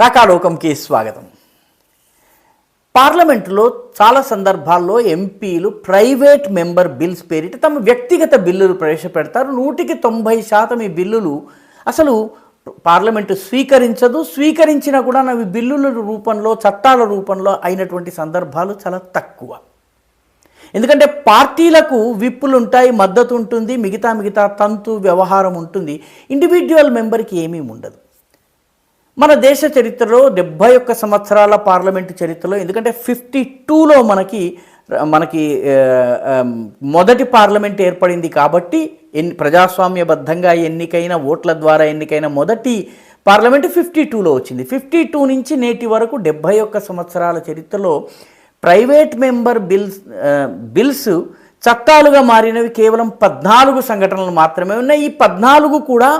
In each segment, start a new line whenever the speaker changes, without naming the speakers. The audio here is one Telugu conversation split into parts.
రాకాలోకంకి స్వాగతం. పార్లమెంటులో చాలా సందర్భాల్లో ఎంపీలు ప్రైవేట్ మెంబర్ బిల్స్ పేరిట తమ వ్యక్తిగత బిల్లులు ప్రవేశపెడతారు. నూటికి తొంభై శాతం ఈ బిల్లులు అసలు పార్లమెంటు స్వీకరించదు. స్వీకరించినా కూడా అవి బిల్లుల రూపంలో చట్టాల రూపంలో అయినటువంటి సందర్భాలు చాలా తక్కువ. ఎందుకంటే పార్టీలకు విప్పులు ఉంటాయి మద్దతు ఉంటుంది మిగతా మిగతా తంతు వ్యవహారం ఉంటుంది. ఇండివిజువల్ మెంబర్కి ఏమీ ఉండదు. మన దేశ చరిత్రలో డెబ్బై ఒక్క సంవత్సరాల పార్లమెంటు చరిత్రలో ఎందుకంటే ఫిఫ్టీ టూలో మనకి మనకి మొదటి పార్లమెంట్ ఏర్పడింది కాబట్టి ఎన్ని ప్రజాస్వామ్యబద్ధంగా ఎన్నికైన ఓట్ల ద్వారా ఎన్నికైన మొదటి పార్లమెంటు ఫిఫ్టీ టూలో వచ్చింది. ఫిఫ్టీ టూ నుంచి నేటి వరకు డెబ్భై ఒక్క సంవత్సరాల చరిత్రలో ప్రైవేట్ మెంబర్ బిల్స్ బిల్స్ చట్టాలుగా మారినవి కేవలం పద్నాలుగు సంఘటనలు మాత్రమే ఉన్నాయి. ఈ పద్నాలుగు కూడా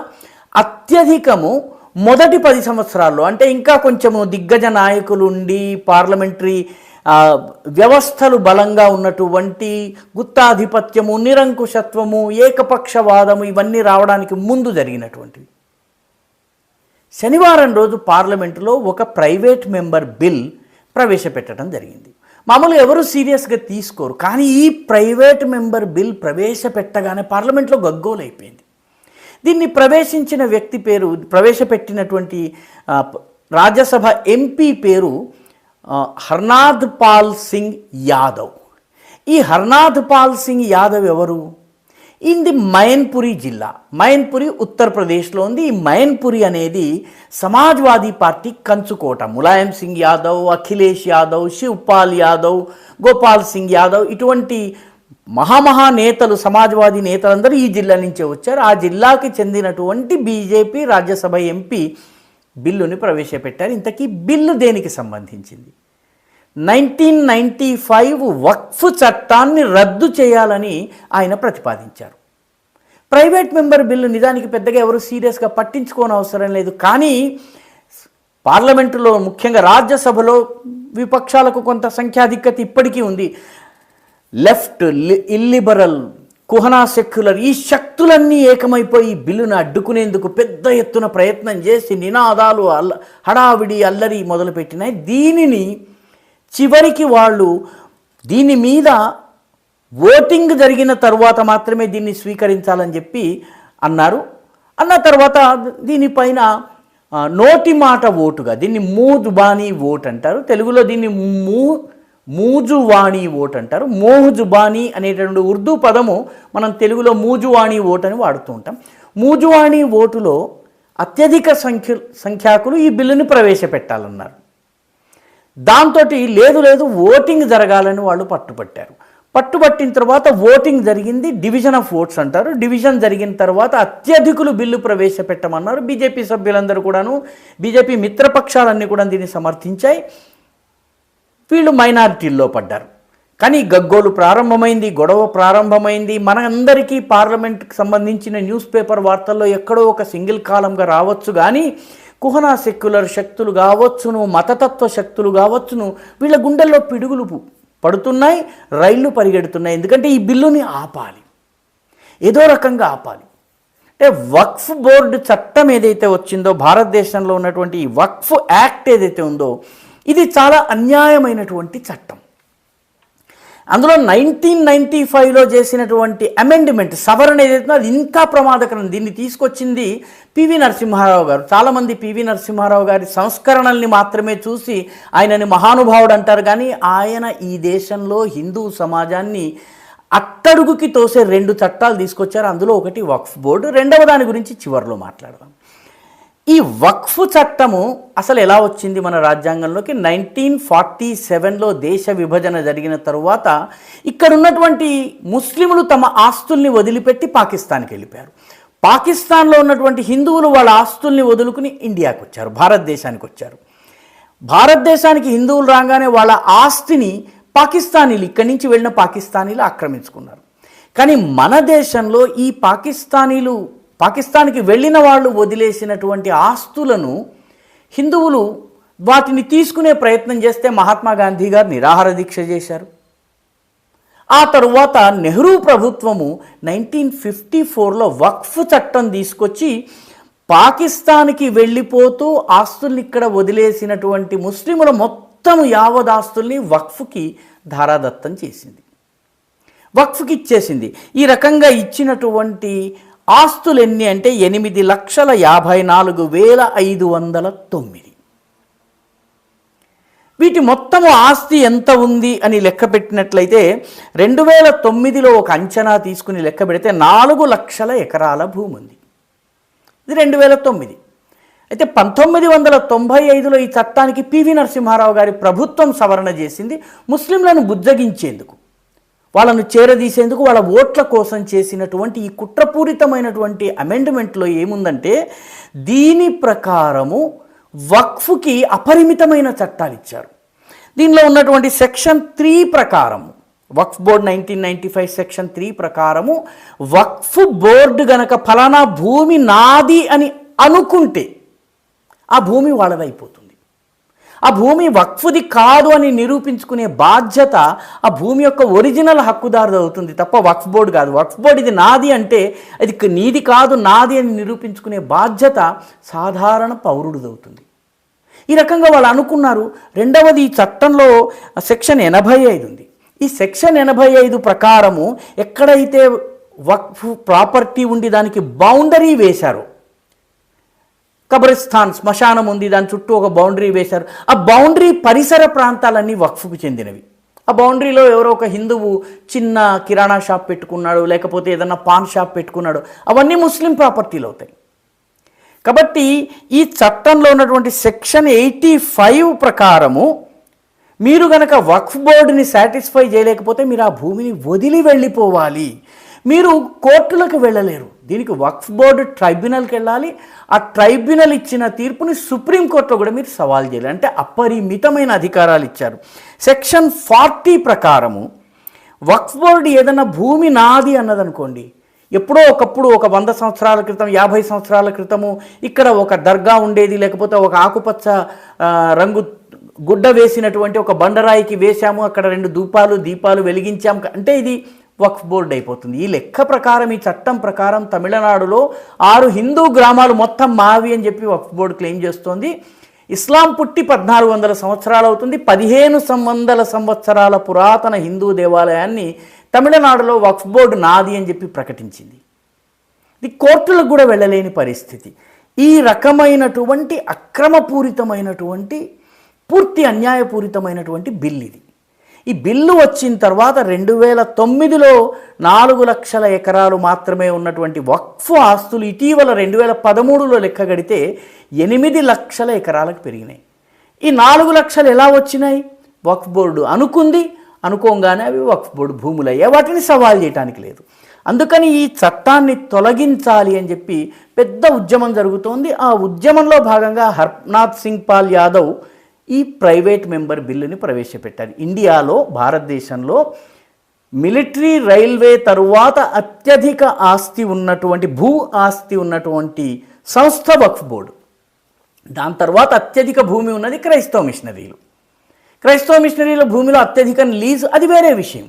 అత్యధికము మొదటి పది సంవత్సరాల్లో అంటే ఇంకా కొంచెము దిగ్గజ నాయకులు ఉండి పార్లమెంటరీ వ్యవస్థలు బలంగా ఉన్నటువంటి గుత్తాధిపత్యము నిరంకుశత్వము ఏకపక్షవాదము ఇవన్నీ రావడానికి ముందు జరిగినటువంటివి. శనివారం రోజు పార్లమెంటులో ఒక ప్రైవేట్ మెంబర్ బిల్ ప్రవేశపెట్టడం జరిగింది. మామూలు ఎవరు సీరియస్గా తీసుకోరు కానీ ఈ ప్రైవేట్ మెంబర్ బిల్ ప్రవేశపెట్టగానే పార్లమెంట్లో గగ్గోలైపోయింది. దీన్ని ప్రవేశించిన వ్యక్తి పేరు ప్రవేశపెట్టినటువంటి రాజ్యసభ ఎంపీ పేరు హర్నాథ్ పాల్ సింగ్ యాదవ్. ఈ హర్నాథ్ పాల్ సింగ్ యాదవ్ ఎవరు? ఇది మయన్పురి జిల్లా. మయన్పురి ఉత్తరప్రదేశ్లో ఉంది. ఈ మయన్పురి అనేది సమాజ్వాదీ పార్టీ కంచుకోట. ములాయం సింగ్ యాదవ్ అఖిలేష్ యాదవ్ శివ్పాల్ యాదవ్ గోపాల్ సింగ్ యాదవ్ ఇటువంటి మహామహా నేతలు సమాజ్వాదీ నేతలందరూ ఈ జిల్లా నుంచే వచ్చారు. ఆ జిల్లాకి చెందినటువంటి బీజేపీ రాజ్యసభ ఎంపీ బిల్లుని ప్రవేశపెట్టారు. ఇంతకీ బిల్లు దేనికి సంబంధించింది? నైన్టీన్ నైంటీ ఫైవ్ వక్ఫ్ చట్టాన్ని రద్దు చేయాలని ఆయన ప్రతిపాదించారు. ప్రైవేట్ మెంబర్ బిల్లు నిజానికి పెద్దగా ఎవరు సీరియస్గా పట్టించుకోని అవసరం లేదు. కానీ పార్లమెంటులో ముఖ్యంగా రాజ్యసభలో విపక్షాలకు కొంత సంఖ్యాధిక్యత ఇప్పటికీ ఉంది. లెఫ్ట్ లి- ఇల్లిబరల్ కుహనా సెక్యులర్ ఈ శక్తులన్నీ ఏకమైపోయి బిల్లును అడ్డుకునేందుకు పెద్ద ఎత్తున ప్రయత్నం చేసి నినాదాలు అల్ల హడావిడి అల్లరి మొదలుపెట్టినాయి. దీనిని చివరికి వాళ్ళు దీని మీద ఓటింగ్ జరిగిన తర్వాత మాత్రమే దీన్ని స్వీకరించాలని చెప్పి అన్నారు. అన్న తర్వాత దీనిపైన నోటి మాట ఓటుగా దీన్ని మూజుబానీ ఓట్ అంటారు తెలుగులో దీన్ని మూ మూజువాణి ఓట్ అంటారు. మోహుజుబానీ అనేటువంటి ఉర్దూ పదము మనం తెలుగులో మూజువాణి ఓట్ అని వాడుతూ ఉంటాం. మూజువాణి ఓటులో అత్యధిక సంఖ్య సంఖ్యాకులు ఈ బిల్లుని ప్రవేశపెట్టాలన్నారు. దాంతో లేదు లేదు ఓటింగ్ జరగాలని వాళ్ళు పట్టుబట్టారు. పట్టుబట్టిన తర్వాత ఓటింగ్ జరిగింది డివిజన్ ఆఫ్ ఓట్స్ అంటారు. డివిజన్ జరిగిన తర్వాత అత్యధికులు బిల్లు ప్రవేశపెట్టమన్నారు. బీజేపీ సభ్యులందరూ కూడాను బీజేపీ మిత్రపక్షాలన్నీ కూడా దీన్ని సమర్థించాయి. వీళ్ళు మైనారిటీల్లో పడ్డారు. కానీ గగ్గోలు ప్రారంభమైంది గొడవ ప్రారంభమైంది. మనందరికీ పార్లమెంట్కి సంబంధించిన న్యూస్ పేపర్ వార్తల్లో ఎక్కడో ఒక సింగిల్ కాలంగా రావచ్చు కానీ కుహనా సెక్యులర్ శక్తులు కావచ్చును మతతత్వ శక్తులు కావచ్చును వీళ్ళ గుండెల్లో పిడుగులు పడుతున్నాయి రైళ్ళు పరిగెడుతున్నాయి. ఎందుకంటే ఈ బిల్లుని ఆపాలి. ఏదో రకంగా ఆపాలి. అంటే వక్ఫ్ బోర్డు చట్టం ఏదైతే వచ్చిందో భారతదేశంలో ఉన్నటువంటి ఈ వక్ఫ్ యాక్ట్ ఏదైతే ఉందో ఇది చాలా అన్యాయమైనటువంటి చట్టం. అందులో నైన్టీన్ నైన్టీ ఫైవ్లో చేసినటువంటి అమెండ్మెంట్ సవరణ ఏదైతే అది ఇంకా ప్రమాదకరం. దీన్ని తీసుకొచ్చింది పివి నరసింహారావు గారు. చాలామంది పివి నరసింహారావు గారి సంస్కరణల్ని మాత్రమే చూసి ఆయనని మహానుభావుడు అంటారు. కానీ ఆయన ఈ దేశంలో హిందూ సమాజాన్ని అట్టడుగుకి తోసే రెండు చట్టాలు తీసుకొచ్చారు. అందులో ఒకటి వక్ఫ్ బోర్డు రెండవ దాని గురించి చివరిలో మాట్లాడదాం. ఈ వక్ఫ్ చట్టము అసలు ఎలా వచ్చింది మన రాజ్యాంగంలోకి? నైన్టీన్ ఫార్టీ సెవెన్లో దేశ విభజన జరిగిన తరువాత ఇక్కడ ఉన్నటువంటి ముస్లింలు తమ ఆస్తుల్ని వదిలిపెట్టి పాకిస్తాన్కి వెళ్ళిపోయారు. పాకిస్తాన్లో ఉన్నటువంటి హిందువులు వాళ్ళ ఆస్తుల్ని వదులుకుని ఇండియాకి వచ్చారు భారతదేశానికి వచ్చారు భారతదేశానికి హిందువులు రాగానే వాళ్ళ ఆస్తిని పాకిస్తానీలు ఇక్కడి నుంచి వెళ్ళిన పాకిస్తానీలు ఆక్రమించుకున్నారు. కానీ మన దేశంలో ఈ పాకిస్తానీలు పాకిస్తాన్కి వెళ్ళిన వాళ్ళు వదిలేసినటువంటి ఆస్తులను హిందువులు వాటిని తీసుకునే ప్రయత్నం చేస్తే మహాత్మా గాంధీ గారు నిరాహార దీక్ష చేశారు. ఆ తరువాత నెహ్రూ ప్రభుత్వము నైన్టీన్ ఫిఫ్టీ ఫోర్లో వక్ఫ్ చట్టం తీసుకొచ్చి పాకిస్తాన్కి వెళ్ళిపోతూ ఆస్తుల్ని ఇక్కడ వదిలేసినటువంటి ముస్లిముల మొత్తం యావద్ ఆస్తుల్ని వక్ఫ్కి ధారాదత్తం చేసింది. వక్ఫ్కి ఇచ్చేసింది. ఈ రకంగా ఇచ్చినటువంటి ఆస్తులు ఎన్ని అంటే ఎనిమిది లక్షల యాభై నాలుగు వేల ఐదు వందల తొమ్మిది. వీటి మొత్తము ఆస్తి ఎంత ఉంది అని లెక్క పెట్టినట్లయితే రెండు వేల తొమ్మిదిలో ఒక అంచనా తీసుకుని లెక్క పెడితే నాలుగు లక్షల ఎకరాల భూమి ఉంది ఇది రెండు వేల తొమ్మిది. అయితే పంతొమ్మిది వందల తొంభై ఐదులో ఈ చట్టానికి పివి నరసింహారావు గారి ప్రభుత్వం సవరణ చేసింది ముస్లింలను బుజ్జగించేందుకు. వాళ్ళను చేరదీసేందుకు వాళ్ళ ఓట్ల కోసం చేసినటువంటి ఈ కుట్రపూరితమైనటువంటి అమెండ్మెంట్లో ఏముందంటే దీని ప్రకారము వక్ఫ్కి అపరిమితమైన చట్టాలు ఇచ్చారు. దీనిలో ఉన్నటువంటి సెక్షన్ త్రీ ప్రకారము Waqf board nineteen ninety five section three ప్రకారము వక్ఫ్ బోర్డు గనక ఫలానా భూమి నాది అని అనుకుంటే ఆ భూమి వాళ్ళదైపోతుంది. ఆ భూమి వక్ఫుది కాదు అని నిరూపించుకునే బాధ్యత ఆ భూమి యొక్క ఒరిజినల్ హక్కుదారుది అవుతుంది తప్ప వక్ఫ్ బోర్డు కాదు. వక్ఫ్ బోర్డు ఇది నాది అంటే అది నీది కాదు నాది అని నిరూపించుకునే బాధ్యత సాధారణ పౌరుడిది అవుతుంది. ఈ రకంగా వాళ్ళు అనుకున్నారు. రెండవది ఈ చట్టంలో సెక్షన్ ఎనభై ఐదు ఉంది. ఈ సెక్షన్ ఎనభై ఐదు ప్రకారము ఎక్కడైతే వక్ఫ్ ప్రాపర్టీ ఉండి దానికి బౌండరీ వేశారో కబ్రిస్తాన్ శ్మశానం ఉంది దాని చుట్టూ ఒక బౌండరీ వేశారు. ఆ బౌండరీ పరిసర ప్రాంతాలన్నీ వక్ఫ్కు చెందినవి. ఆ బౌండరీలో ఎవరో ఒక హిందువు చిన్న కిరాణా షాప్ పెట్టుకున్నాడు లేకపోతే ఏదన్నా పాన్ షాప్ పెట్టుకున్నాడు. అవన్నీ ముస్లిం ప్రాపర్టీలు అవుతాయి. కాబట్టి ఈ చట్టంలో ఉన్నటువంటి సెక్షన్ ఎయిటీ ఫైవ్ ప్రకారము మీరు గనక వక్ఫ్ బోర్డుని సాటిస్ఫై చేయలేకపోతే మీరు ఆ భూమిని వదిలి వెళ్ళిపోవాలి. మీరు కోర్టులకు వెళ్ళలేరు. దీనికి వక్ఫ్ బోర్డు ట్రైబ్యునల్కి వెళ్ళాలి. ఆ ట్రైబ్యునల్ ఇచ్చిన తీర్పుని సుప్రీంకోర్టులో కూడా మీరు సవాల్ చేయాలి. అంటే అపరిమితమైన అధికారాలు ఇచ్చారు. సెక్షన్ ఫార్టీ ప్రకారము వక్ఫ్ బోర్డు ఏదైనా భూమి నాది అన్నదనుకోండి. ఎప్పుడో ఒకప్పుడు ఒక వంద సంవత్సరాల క్రితం యాభై సంవత్సరాల క్రితము ఇక్కడ ఒక దర్గా ఉండేది లేకపోతే ఒక ఆకుపచ్చ రంగు గుడ్డ వేసినటువంటి ఒక బండరాయికి వేశాము. అక్కడ రెండు దూపాలు దీపాలు వెలిగించాము. అంటే ఇది వక్ఫ్ బోర్డు అయిపోతుంది. ఈ లెక్క ప్రకారం ఈ చట్టం ప్రకారం తమిళనాడులో ఆరు హిందూ గ్రామాలు మొత్తం మావి అని చెప్పి వక్ఫ్ బోర్డు క్లెయిమ్ చేస్తోంది. ఇస్లాం పుట్టి పద్నాలుగు వందల సంవత్సరాలు అవుతుంది. పదిహేను సం- వందల సంవత్సరాల పురాతన హిందూ దేవాలయాన్ని తమిళనాడులో వక్ఫ్ బోర్డు నాది అని చెప్పి ప్రకటించింది. ఇది కోర్టులకు కూడా వెళ్ళలేని పరిస్థితి. ఈ రకమైనటువంటి అక్రమపూరితమైనటువంటి పూర్తి అన్యాయపూరితమైనటువంటి బిల్ ఇది. ఈ బిల్లు వచ్చిన తర్వాత రెండు వేల తొమ్మిదిలో నాలుగు లక్షల ఎకరాలు మాత్రమే ఉన్నటువంటి వక్ఫ్ ఆస్తులు ఇటీవల రెండు వేల పదమూడులో లెక్కగడితే ఎనిమిది లక్షల ఎకరాలకు పెరిగినాయి. ఈ నాలుగు లక్షలు ఎలా వచ్చినాయి? వక్ఫ్ బోర్డు అనుకుంది. అనుకోగానే అవి వక్ఫ్ బోర్డు భూములు అయ్యాయి వాటిని సవాల్ చేయడానికి లేదు. అందుకని ఈ చట్టాన్ని తొలగించాలి అని చెప్పి పెద్ద ఉద్యమం జరుగుతోంది. ఆ ఉద్యమంలో భాగంగా హర్నాథ్ సింగ్ పాల్ యాదవ్ ఈ ప్రైవేట్ మెంబర్ బిల్లుని ప్రవేశపెట్టారు. ఇండియాలో భారతదేశంలో మిలిటరీ రైల్వే తరువాత అత్యధిక ఆస్తి ఉన్నటువంటి భూ ఆస్తి ఉన్నటువంటి సంస్థ వక్ఫ్ బోర్డు. దాని తర్వాత అత్యధిక భూమి ఉన్నది క్రైస్తవ మిషనరీలు. క్రైస్తవ మిషనరీల భూమిలో అత్యధిక లీజు అది వేరే విషయం.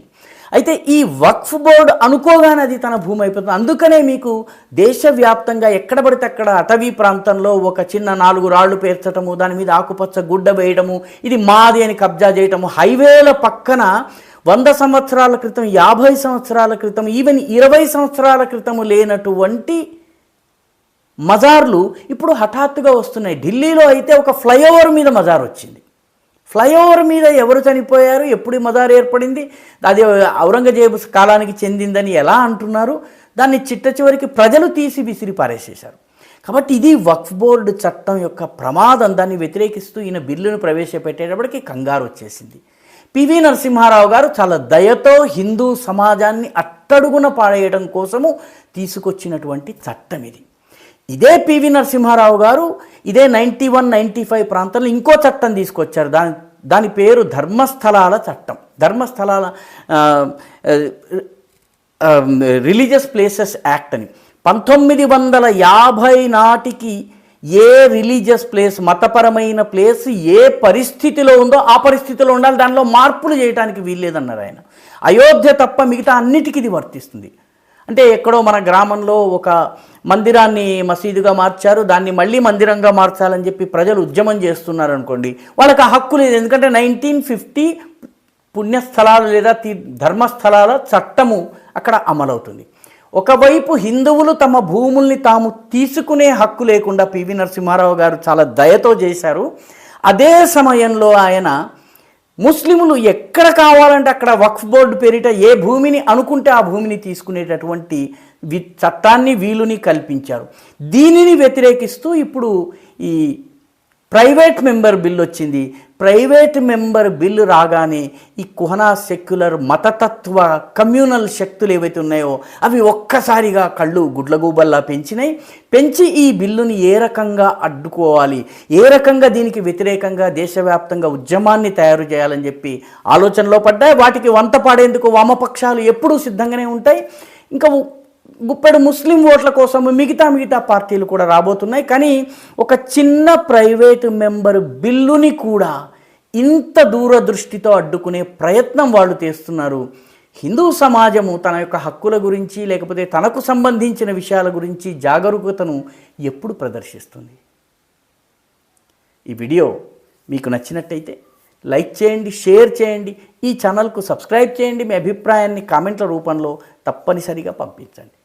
అయితే ఈ వక్ఫ్ బోర్డు అనుకోగానే అది తన భూమి అయిపోతుంది. అందుకనే మీకు దేశవ్యాప్తంగా ఎక్కడ పడితే అక్కడ అటవీ ప్రాంతంలో ఒక చిన్న నాలుగు రాళ్ళు పేర్చటము దాని మీద ఆకుపచ్చ గుడ్డ వేయడము ఇది మాది అని కబ్జా చేయటము హైవేల పక్కన వంద సంవత్సరాల క్రితం యాభై సంవత్సరాల క్రితం ఈవెన్ ఇరవై సంవత్సరాల క్రితము లేనటువంటి మజార్లు ఇప్పుడు హఠాత్తుగా వస్తున్నాయి. ఢిల్లీలో అయితే ఒక ఫ్లైఓవర్ మీద మజార్ వచ్చింది. ఫ్లైఓవర్ మీద ఎవరు చనిపోయారు? ఎప్పుడు మదారు ఏర్పడింది? అది ఔరంగజేబు కాలానికి చెందిందని ఎలా అంటున్నారు? దాన్ని చిట్ట చివరికి ప్రజలు తీసి విసిరి పారేసేశారు. కాబట్టి ఇది వక్ఫ్ బోర్డు చట్టం యొక్క ప్రమాదం. దాన్ని వ్యతిరేకిస్తూ ఈయన బిల్లును ప్రవేశపెట్టేటప్పటికి కంగారు వచ్చేసింది. పివి నరసింహారావు గారు చాలా దయతో హిందూ సమాజాన్ని అట్టడుగున పాడేయడం కోసము తీసుకొచ్చినటువంటి చట్టం ఇది. ఇదే పివి నరసింహారావు గారు ఇదే నైంటీ వన్ నైంటీ ఫైవ్ ప్రాంతంలో ఇంకో చట్టం తీసుకొచ్చారు. దాని దాని పేరు ధర్మస్థలాల చట్టం. ధర్మస్థలాల రిలీజియస్ ప్లేసెస్ యాక్ట్ అని. పంతొమ్మిది వందల యాభై నాటికి ఏ రిలీజియస్ ప్లేస్ మతపరమైన ప్లేస్ ఏ పరిస్థితిలో ఉందో ఆ పరిస్థితిలో ఉండాలి. దానిలో మార్పులు చేయడానికి వీల్లేదన్నారు ఆయన. అయోధ్య తప్ప మిగతా అన్నిటికీ ఇది వర్తిస్తుంది. అంటే ఎక్కడో మన గ్రామంలో ఒక మందిరాన్ని మసీదుగా మార్చారు దాన్ని మళ్ళీ మందిరంగా మార్చాలని చెప్పి ప్రజలు ఉద్యమం చేస్తున్నారు అనుకోండి వాళ్ళకి ఆ హక్కు లేదు. ఎందుకంటే నైన్టీన్ ఫిఫ్టీ పుణ్యస్థలాలు లేదా తీ ధర్మస్థలాల చట్టము అక్కడ అమలవుతుంది. ఒకవైపు హిందువులు తమ భూముల్ని తాము తీసుకునే హక్కు లేకుండా పివి నరసింహారావు గారు చాలా దయతో చేశారు. అదే సమయంలో ఆయన ముస్లిములు ఎక్కడ కావాలంటే అక్కడ వక్ఫ్ బోర్డు పేరిట ఏ భూమిని అనుకుంటే ఆ భూమిని తీసుకునేటటువంటి వి చట్టాన్ని వీలుని కల్పించారు. దీనిని వ్యతిరేకిస్తూ ఇప్పుడు ఈ ప్రైవేట్ మెంబర్ బిల్ వచ్చింది. ప్రైవేట్ మెంబర్ బిల్లు రాగానే ఈ కుహనా సెక్యులర్ మతతత్వ కమ్యూనల్ శక్తులు ఏవైతే ఉన్నాయో అవి ఒక్కసారిగా కళ్ళు గుడ్లగూబల్లా పెంచినాయి. పెంచి ఈ బిల్లుని ఏ రకంగా అడ్డుకోవాలి? ఏ రకంగా దీనికి వ్యతిరేకంగా దేశవ్యాప్తంగా ఉద్యమాన్ని తయారు చేయాలని చెప్పి ఆలోచనలో పడ్డాయి. వాటికి వంత పాడేందుకు వామపక్షాలు ఎప్పుడూ సిద్ధంగానే ఉంటాయి. ఇంకా గుప్పెడు ముస్లిం ఓట్ల కోసం మిగతా మిగతా పార్టీలు కూడా రాబోతున్నాయి. కానీ ఒక చిన్న ప్రైవేటు మెంబర్ బిల్లుని కూడా ఇంత దూరదృష్టితో అడ్డుకునే ప్రయత్నం వాళ్ళు చేస్తున్నారు. హిందూ సమాజము తన యొక్క హక్కుల గురించి లేకపోతే తనకు సంబంధించిన విషయాల గురించి జాగరూకతను ఎప్పుడు ప్రదర్శిస్తుంది? ఈ వీడియో మీకు నచ్చినట్టయితే లైక్ చేయండి షేర్ చేయండి ఈ ఛానల్కు సబ్స్క్రైబ్ చేయండి. మీ అభిప్రాయాన్ని కామెంట్ల రూపంలో తప్పనిసరిగా పంపించండి.